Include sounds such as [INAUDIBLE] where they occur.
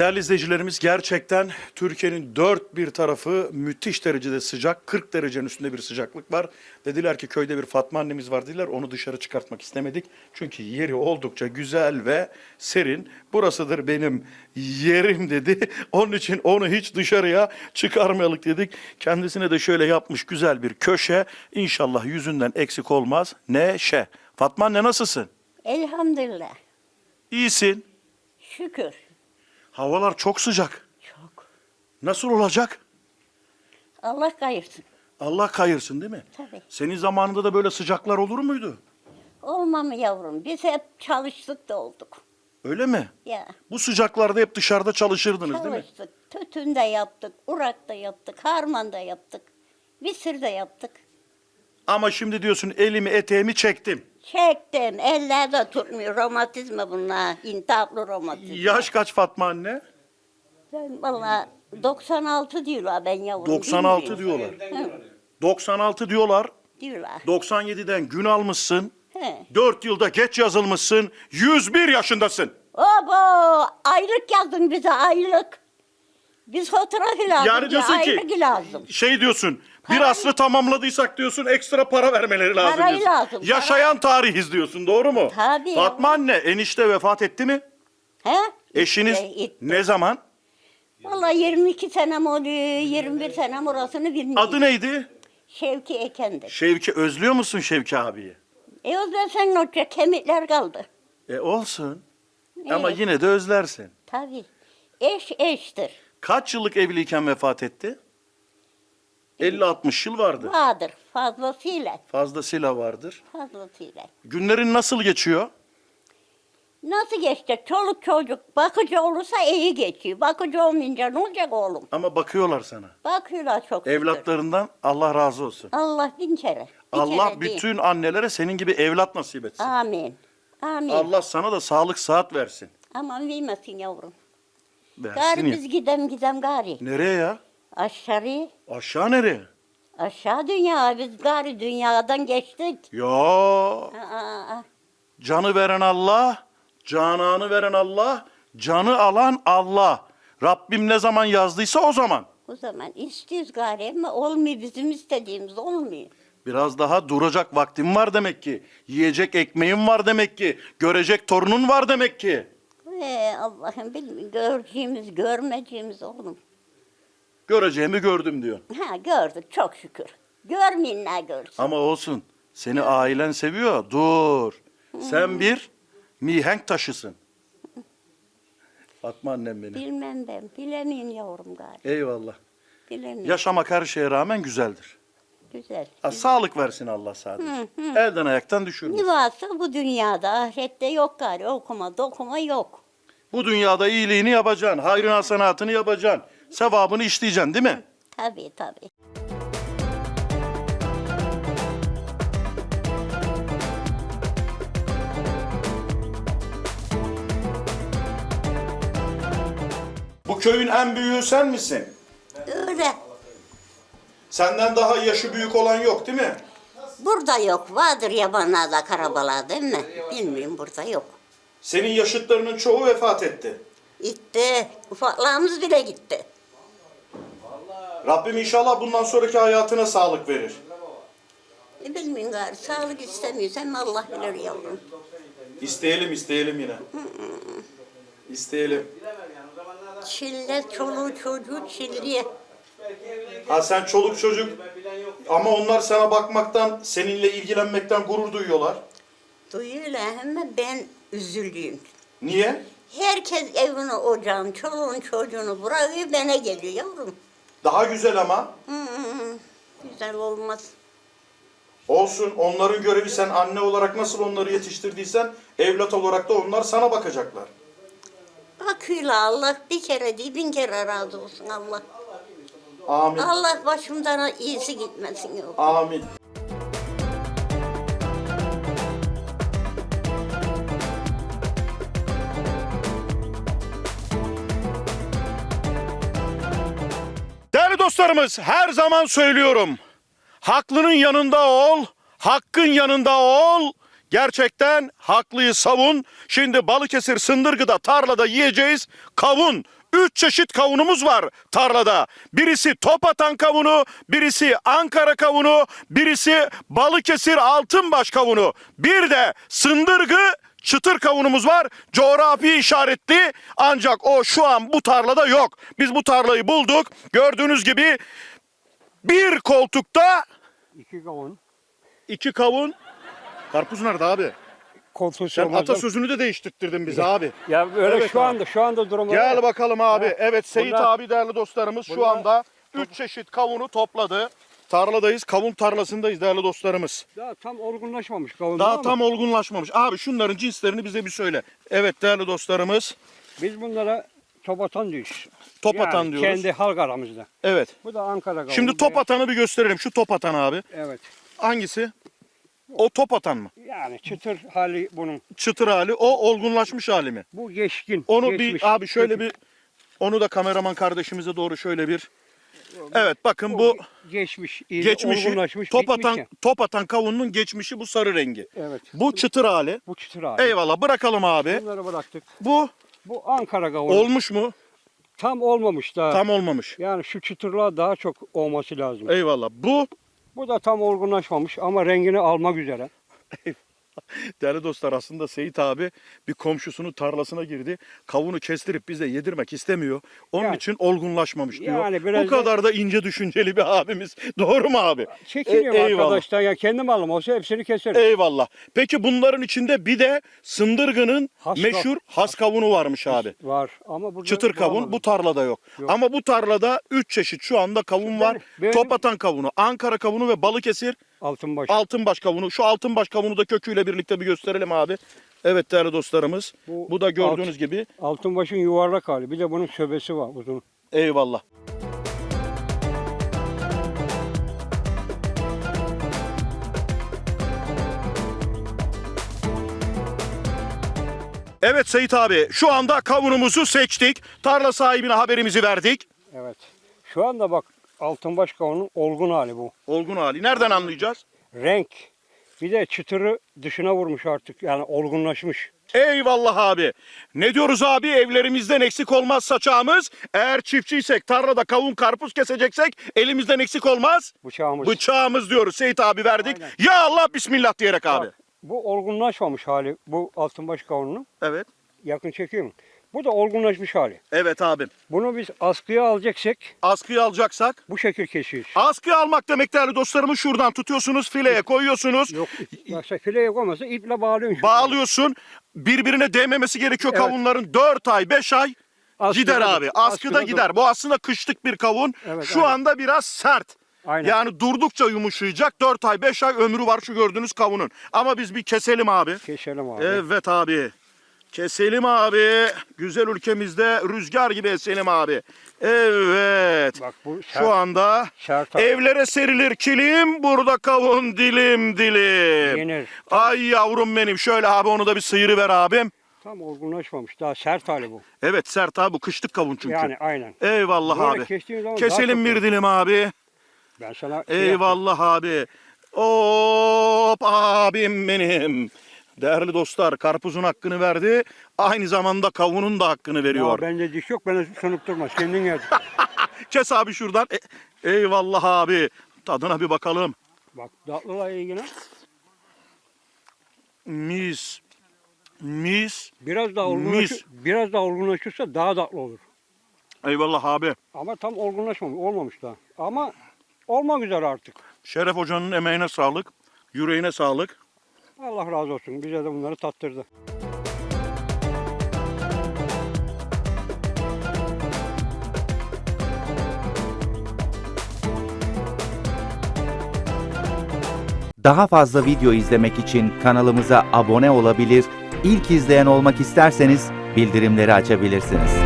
Değerli izleyicilerimiz gerçekten Türkiye'nin dört bir tarafı müthiş derecede sıcak. 40 derecenin üstünde bir sıcaklık var. Dediler ki köyde bir Fatma annemiz var dediler. Onu dışarı çıkartmak istemedik. Çünkü yeri oldukça güzel ve serin. Burasıdır benim yerim dedi. [LAUGHS] Onun için onu hiç dışarıya çıkarmayalım dedik. Kendisine de şöyle yapmış güzel bir köşe. İnşallah yüzünden eksik olmaz. Neşe. Fatma anne nasılsın? Elhamdülillah. İyisin. Şükür. Havalar çok sıcak. Çok. Nasıl olacak? Allah kayırsın. Allah kayırsın değil mi? Tabii. Senin zamanında da böyle sıcaklar olur muydu? Olma mı yavrum? Biz hep çalıştık da olduk. Öyle mi? Ya Bu sıcaklarda hep dışarıda çalışırdınız değil mi? çalıştık. Tütün de yaptık. Urak da yaptık. Harman da yaptık. Visir de yaptık. Ama şimdi diyorsun elimi eteğimi çektim. Çektim. Eller de tutmuyor. Romatizma bunlar. İntihaplı romatizma. Yaş kaç Fatma anne? Ben valla 96 diyorlar ben yavrum. 96 bilmiyorum. diyorlar. Hı, 96 diyorlar. diyorlar. 97'den gün almışsın. He. 4 yılda geç yazılmışsın. 101 yaşındasın. Obo! Aylık yazdın bize aylık. Biz fotoğrafı lazım. Yani diyorsun ki aylık lazım. şey diyorsun. Bir Parayı- asrı tamamladıysak diyorsun ekstra para vermeleri lazım Parayı diyorsun. lazım, Yaşayan tarihiz diyorsun doğru mu? Tabii. Fatma anne enişte vefat etti mi? He? Eşiniz it- ne zaman? Vallahi 22 senem oluyor, 21 senem orasını bilmiyorum. Adı neydi? Şevki Eken'dir. Şevki özlüyor musun Şevki abiyi? E o zaman sen olacak kemikler kaldı. E olsun. Ama Evet. yine de özlersin. Tabii. Eş eştir. Kaç yıllık evliyken vefat etti? 50-60 yıl vardı. Vardır fazlasıyla. Fazlasıyla vardır. Fazlasıyla. Günlerin nasıl geçiyor? Nasıl geçecek? Çoluk çocuk bakıcı olursa iyi geçiyor. Bakıcı olmayınca ne olacak oğlum? Ama bakıyorlar sana. Bakıyorlar çok şükür. Evlatlarından Allah razı olsun. Allah bin kere. Bir Allah kere değil. bütün annelere senin gibi evlat nasip etsin. Amin. Amin. Allah sana da sağlık saat versin. Aman vermesin yavrum. Versin Gari ya. biz gidem gidem gari. Nereye ya? Aşağı, Aşağı nereye? aşağı dünya. Biz gari dünyadan geçtik. Ya Aa, canı veren Allah, cananı veren Allah, canı alan Allah. Rabbim ne zaman yazdıysa o zaman. o zaman istiyoruz gari ama olmuyor. Bizim istediğimiz olmuyor. Biraz daha duracak vaktim var demek ki. Yiyecek ekmeğim var demek ki. Görecek torunun var demek ki. Ee, Allah'ım bilmiyorum. Göreceğimiz, görmeyeceğimiz oğlum. Göreceğimi gördüm diyor. Ha gördük çok şükür. Görmeyin ne görsün. Ama olsun. Seni ailen seviyor. Dur. Sen bir mihenk taşısın. Fatma annem benim. Bilmem ben. Bilemeyin yavrum gari. Eyvallah. Bilemeyin. Yaşamak her şeye rağmen güzeldir. Güzel. Ha, sağlık versin Allah sadece. Elden ayaktan düşürmesin. Ne varsa bu dünyada, ahirette yok gari. Okuma, dokuma yok. Bu dünyada iyiliğini yapacaksın. Hayrın hasenatını yapacaksın. Sevabını işleyeceksin değil mi? Tabii tabii. Bu köyün en büyüğü sen misin? Öyle. Senden daha yaşı büyük olan yok değil mi? Burada yok. Vardır yabanlarda, karabalar değil mi? Bilmiyorum burada yok. Senin yaşıtlarının çoğu vefat etti. Gitti. Ufaklarımız bile gitti. Rabbim inşallah bundan sonraki hayatına sağlık verir. E bilmiyorum gari. Sağlık istemiyorsan Allah bilir yavrum. İsteyelim isteyelim yine. İsteyelim. Çille çoluğu çocuğu çilliye. Ha sen çoluk çocuk ama onlar sana bakmaktan, seninle ilgilenmekten gurur duyuyorlar. Duyuyorlar ama ben üzülüyorum. Niye? Herkes evini, ocağını, çoluğun çocuğunu bırakıyor bana geliyor yavrum. Daha güzel ama. Güzel olmaz. Olsun onların görevi sen anne olarak nasıl onları yetiştirdiysen evlat olarak da onlar sana bakacaklar. Bakıyorlar Allah bir kere değil bin kere razı olsun Allah. Amin. Allah başımdan iyisi gitmesin yok. Amin. Dostlarımız her zaman söylüyorum. Haklının yanında ol, hakkın yanında ol. Gerçekten haklıyı savun. Şimdi Balıkesir Sındırgı'da tarlada yiyeceğiz kavun. Üç çeşit kavunumuz var tarlada. Birisi top atan kavunu, birisi Ankara kavunu, birisi Balıkesir Altınbaş kavunu. Bir de Sındırgı çıtır kavunumuz var. Coğrafi işaretli ancak o şu an bu tarlada yok. Biz bu tarlayı bulduk. Gördüğünüz gibi bir koltukta İki kavun. iki kavun. Karpuz nerede abi? Koltuğu Sen sormazdan- atasözünü de değiştirttirdin bize abi. Ya böyle Evet şu abi. anda şu anda durum Gel öyle. bakalım abi. Ha, Evet Seyit bunlar- abi değerli dostlarımız şu bunlar- anda 3 çeşit kavunu topladı. Tarladayız, kavun tarlasındayız değerli dostlarımız. Daha tam olgunlaşmamış kavun. Daha ama tam olgunlaşmamış. Abi şunların cinslerini bize bir söyle. Evet değerli dostlarımız. Biz bunlara top atan diyoruz. Top Yani atan diyoruz. Kendi halk aramızda. Evet. Bu da Ankara kavunu. Şimdi top atanı bir gösterelim. Şu top atan abi. Evet. Hangisi? O top atan mı? Yani çıtır hali bunun. Çıtır hali. O olgunlaşmış hali mi? Bu geçkin. Onu geçmiş. bir abi şöyle Kötü. bir onu da kameraman kardeşimize doğru şöyle bir. Evet bakın Bu geçmiş, iyice geçmişi olgunlaşmış, top atan ya. top atan kavunun geçmişi bu sarı rengi. Evet. Bu çıtır hali. Bu çıtır hali. Eyvallah bırakalım abi. Bunları bıraktık. Bu Bu Ankara kavunu. olmuş mu? Tam olmamış daha. Tam olmamış. Yani şu çıtırlığa daha çok olması lazım. Eyvallah. Bu Bu da tam olgunlaşmamış ama rengini almak üzere. [LAUGHS] [LAUGHS] değerli dostlar aslında Seyit abi bir komşusunun tarlasına girdi. Kavunu kestirip bize yedirmek istemiyor. Onun Yani- için olgunlaşmamış diyor. Yani biraz Bu da- kadar da ince düşünceli bir abimiz. [LAUGHS] Doğru mu abi? Çekiniyorum E- eyvallah. arkadaşlar ya kendim alım olsa hepsini keserim. Eyvallah. Peki bunların içinde bir de Sındırgı'nın Has meşhur has kavunu varmış abi. Var ama burada Çıtır kavun bulamadım. bu tarlada yok. Yok. Ama bu tarlada 3 çeşit şu anda kavun var. benim- Topatan kavunu, Ankara kavunu ve Balıkesir Altınbaş. Altınbaş kavunu. Şu Altınbaş kavunu da köküyle birlikte bir gösterelim abi. Evet değerli dostlarımız. Bu, Bu da gördüğünüz alt- gibi. Altınbaşın yuvarlak hali. Bir de bunun söbesi var uzun. Eyvallah. Evet Seyit abi şu anda kavunumuzu seçtik. Tarla sahibine haberimizi verdik. Evet. Şu anda bak altınbaş kavunun olgun hali bu. Olgun hali. Nereden anlayacağız? Renk. Bir de çıtırı dışına vurmuş artık. Yani olgunlaşmış. Eyvallah abi. Ne diyoruz abi? Evlerimizden eksik olmaz saçağımız. Eğer çiftçiysek, tarlada kavun karpuz keseceksek elimizden eksik olmaz. Bıçağımız. Bıçağımız diyoruz. Seyit abi verdik. Aynen. Ya Allah bismillah diyerek abi. Bak, bu olgunlaşmamış hali. Bu altınbaş kavunun. Evet. Yakın çekiyorum. Bu da olgunlaşmış hali. Evet abim. Bunu biz askıya alacaksak Askıyı alacaksak bu şekil kesiyoruz. Askıyı almak demek değerli dostlarımız şuradan tutuyorsunuz fileye koyuyorsunuz. Yok yoksa fileye koymasa iple bağlıyorsun. Bağlıyorsun. Birbirine değmemesi gerekiyor Evet. kavunların 4 ay 5 ay Askıda gider abi. Askıda, askıda gider. Bu aslında kışlık bir kavun. Evet, Şu aynen. anda biraz sert. Aynen. Yani durdukça yumuşayacak. 4 ay 5 ay ömrü var şu gördüğünüz kavunun. Ama biz bir keselim abi. Keselim abi. Evet abi. Keselim abi. Güzel ülkemizde rüzgar gibi eselim abi. Evet. Bak bu sert, Şu anda abi. evlere serilir kilim. Burada kavun dilim dilim. Yenir. Ay yavrum benim. Şöyle abi onu da bir sıyırıver abim. Tam olgunlaşmamış. Daha sert hali bu. Evet sert abi bu kışlık kavun çünkü. Yani aynen. Eyvallah Böyle abi. Keselim bir dilim abi. Ben sana şey. Eyvallah abi. Hop abim benim. Değerli dostlar karpuzun hakkını verdi. Aynı zamanda kavunun da hakkını veriyor. Ya bende diş yok. Bana sanıp durma. Kendin gel. [LAUGHS] Kes abi şuradan. E- eyvallah abi. Tadına bir bakalım. Bak tatlıla ilgili. Mis. Mis. Biraz daha Mis. olgunlaşır, biraz daha olgunlaşırsa daha tatlı olur. Eyvallah abi. Ama tam olgunlaşmamış, olmamış daha. Ama olmak üzere artık. Şeref Hoca'nın emeğine sağlık. Yüreğine sağlık. Allah razı olsun. Bize de bunları tattırdı. Daha fazla video izlemek için kanalımıza abone olabilir, ilk izleyen olmak isterseniz bildirimleri açabilirsiniz.